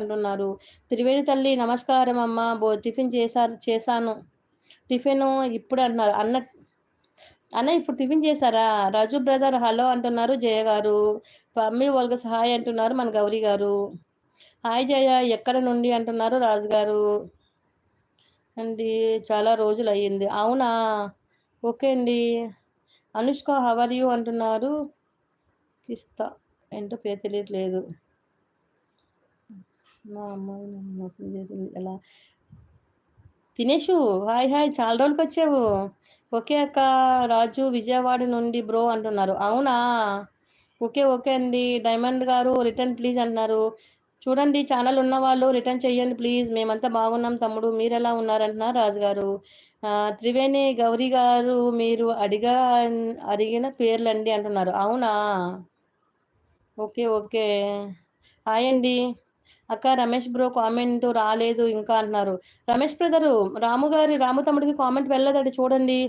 అంటున్నారు. త్రివేణి తల్లి నమస్కారం అమ్మ బో టిఫిన్ చేశాను చేశాను. టిఫిన్ ఇప్పుడు అంటున్నారు అన్న అన్న ఇప్పుడు టిఫిన్ చేశారా? రాజు బ్రదర్ హలో అంటున్నారు జయ గారు. మమ్మీ వాళ్ళకి సహాయ్ అంటున్నారు మన గౌరీ గారు. హాయ్ జయ ఎక్కడ నుండి అంటున్నారు రాజు గారు? అండి చాలా రోజులు అయ్యింది. అవునా? ఓకే అండి. అనుష్క హవర్ యూ అంటున్నారు. కిస్తా ఏంటో పేరు తెలియట్లేదు. మా అమ్మాయి నన్ను మోసం చేసింది. ఎలా? తినేషు హాయ్ హాయ్ చాలా రోజులకి వచ్చావు ఓకే అక్క రాజు విజయవాడ నుండి బ్రో అంటున్నారు. అవునా? ఓకే ఓకే అండి. డైమండ్ గారు రిటర్న్ ప్లీజ్ అంటున్నారు. చూడండి ఛానల్ ఉన్న వాళ్ళు రిటర్న్ చేయండి ప్లీజ్. మేమంతా బాగున్నాం తమ్ముడు. మీరు ఎలా ఉన్నారంటున్నారు రాజు గారు త్రివేణి గౌరీ గారు మీరు అడిగా అడిగిన పేర్లండి అంటున్నారు. అవునా? Okay okay. హాయ్ అండి. అక్క రమేష్ బ్రో కామెంట్ రాలేదు ఇంకా అంటున్నారు. రమేష్ బ్రదరు రాము గారి రాము తమ్ముడికి కామెంట్ వెళ్ళదండి చూడండి.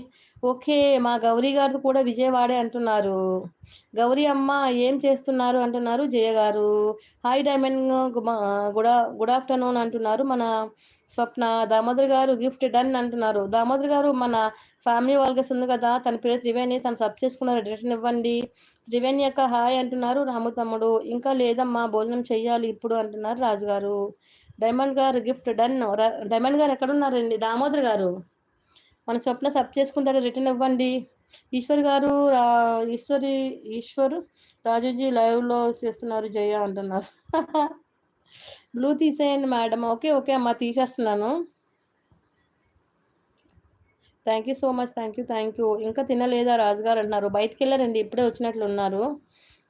ఓకే మా గౌరీ గారు కూడా విజయవాడే అంటున్నారు. గౌరీ అమ్మ ఏం చేస్తున్నారు అంటున్నారు జయ గారు. Hi diamond good good afternoon అంటున్నారు మన స్వప్న దామోదర్ గారు గిఫ్ట్ డన్ అంటున్నారు. దామోదర్ గారు మన ఫ్యామిలీ వాళ్ళకి ఉంది కదా తన పేరు త్రివేణి తను సబ్ చేసుకున్నారు రిటర్న్ ఇవ్వండి. త్రివేణి యొక్క హాయ్ అంటున్నారు రాము తమ్ముడు ఇంకా లేదమ్మా భోజనం చెయ్యాలి ఇప్పుడు అంటున్నారు రాజుగారు. డైమండ్ గారు గిఫ్ట్ డన్ డైమండ్ గారు ఎక్కడున్నారండి? దామోదర్ గారు మన స్వప్న సబ్ చేసుకుంటాడు రిటర్న్ ఇవ్వండి. ఈశ్వర్ గారు రా ఈశ్వరి ఈశ్వర్ రాజుజీ లైవ్లో చేస్తున్నారు జయ అంటున్నారు. బ్లూ తీసేయండి మేడం ఓకే ఓకే అమ్మా తీసేస్తున్నాను. Thank you so much thank you thank you ఇంకా తినలేదా? రాజుగారు అంటున్నారు. బయటికి వెళ్ళారండి ఇప్పుడే వచ్చినట్లు ఉన్నారు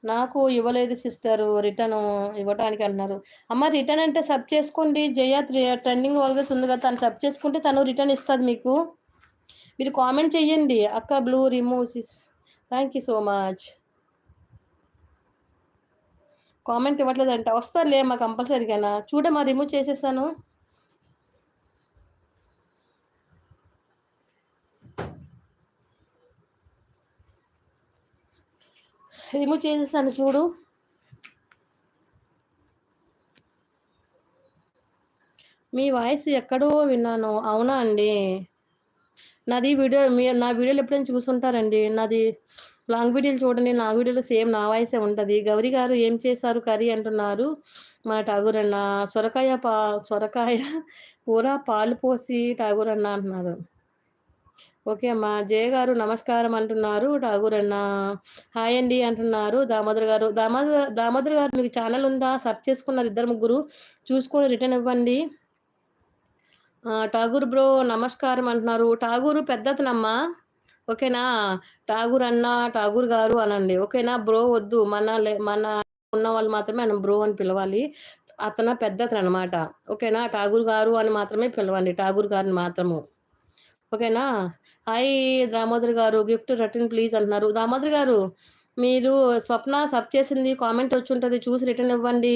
నాకు ఇవ్వలేదు సిస్టర్ రిటర్న్ ఇవ్వడానికి అంటున్నారు. అమ్మ రిటర్న్ అంటే సబ్ చేసుకోండి. జయ ట్రెండింగ్ ఆల్వేస్ ఉంది కదా తను సబ్ చేసుకుంటే తను రిటర్న్ ఇస్తుంది మీకు. మీరు కామెంట్ చెయ్యండి. అక్క blue remove sis. Thank you so much comment ఇవ్వట్లేదంట. వస్తారులే మా కంపల్సరీగా చూడమ్మా రిమూవ్ చేసేసాను రిమూవ్ చేసేసాను చూడు. మీ వాయిస్ ఎక్కడో విన్నాను. అవునా అండి? నాది వీడియో మీ నా వీడియోలు ఎప్పుడైనా చూసుంటారండి. నాది లాంగ్ వీడియోలు చూడండి లాంగ్ వీడియోలో సేమ్ నా వాయిసే ఉంటుంది. గౌరీ గారు ఏం చేశారు కర్రీ అంటున్నారు? మన ఠాగూర్ అన్న సొరకాయ పా సొరకాయ కూర పాలు పోసి ఠాగూర్ అన్న అంటున్నారు. ఓకే అమ్మా. జయ గారు నమస్కారం అంటున్నారు. ఠాగూర్ అన్న హాయ్ అండి అంటున్నారు. దామోదర్ గారు దామోదర్ దామోదర్ గారు మీకు ఛానల్ ఉందా? సర్చ్ చేసుకున్నారు ఇద్దరు ముగ్గురు. చూసుకొని రిటర్న్ ఇవ్వండి. ఠాగూర్ బ్రో నమస్కారం అంటున్నారు. ఠాగూరు పెద్దతనమ్మా. ఓకేనా? ఠాగూర్ అన్న ఠాగూర్ గారు అనండి. ఓకేనా బ్రో వద్దు. మన మన ఉన్న వాళ్ళు మాత్రమే మనం బ్రో అని పిలవాలి. అతను పెద్దతను అనమాట ఓకేనా? ఠాగూర్ గారు అని మాత్రమే పిలవండి. ఠాగూర్ గారిని మాత్రము. ఓకేనా? హాయ్ దామోదర్ గారు. గిఫ్ట్ రిటర్న్ ప్లీజ్ అంటున్నారు. దామోదర్ గారు మీరు స్వప్న సబ్ చేసింది కామెంట్ వచ్చి ఉంటుంది. చూసి రిటర్న్ ఇవ్వండి.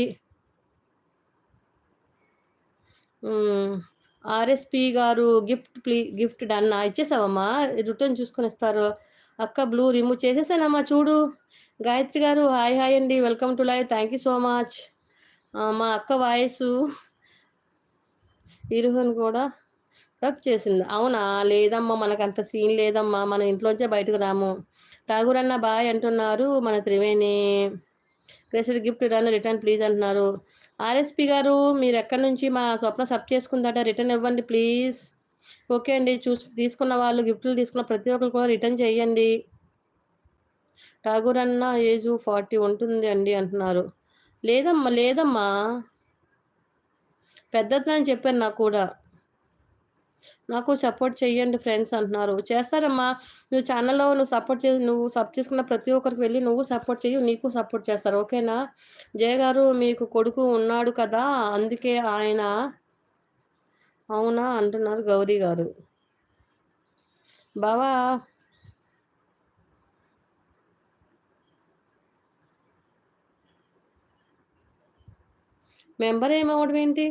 ఆర్ఎస్పి గారు గిఫ్ట్ ప్లీ గిఫ్ట్ డన్ ఇచ్చేసావమ్మా. రిటర్న్ చూసుకొని ఇస్తారు అక్క బ్లూ రిమూవ్ చేసేసానమ్మా చూడు. గాయత్రి గారు హాయ్ హాయ్ అండి. Welcome to live. Thank you so much. మా అక్క వాయిస్ ఇరుహన్ కూడా రబ్ చేసింది. అవునా? లేదమ్మా మనకు అంత సీన్ లేదమ్మా. మన ఇంట్లోంచే బయటకు రాము. రాఘురన్న బాయ్ అంటున్నారు మన త్రివేణి. క్రెసిడ్ గిఫ్ట్ రన్ రిటర్న్ ప్లీజ్ అంటున్నారు. ఆర్ఎస్పి గారు మీరు ఎక్కడి నుంచి మా స్వప్న సబ్ చేసుకుందట? రిటర్న్ ఇవ్వండి ప్లీజ్ ఓకే అండి చూసి తీసుకున్న వాళ్ళు గిఫ్ట్లు తీసుకున్న ప్రతి ఒక్కరు కూడా రిటర్న్ చేయండి. ఠాగూర్ అన్న ఏజ్ ఫార్టీ ఉంటుంది అండి అంటున్నారు. లేదమ్మా లేదమ్మా. పెద్దతనని చెప్పారు నాకు కూడా. నాకు సపోర్ట్ చేయండి ఫ్రెండ్స్ అంటున్నారు. చేస్తారమ్మా. నువ్వు ఛానల్లో నువ్వు సపోర్ట్ చేసి నువ్వు సబ్ చేసుకున్న ప్రతి ఒక్కరికి వెళ్ళి నువ్వు సపోర్ట్ చేయి నీకు సపోర్ట్ చేస్తారు. ఓకేనా? జయ గారు మీకు కొడుకు ఉన్నాడు కదా అందుకే ఆయన అవునా అంటున్నారు గౌరీ గారు. బావా. మెంబర్ ఏమవడం ఏంటి?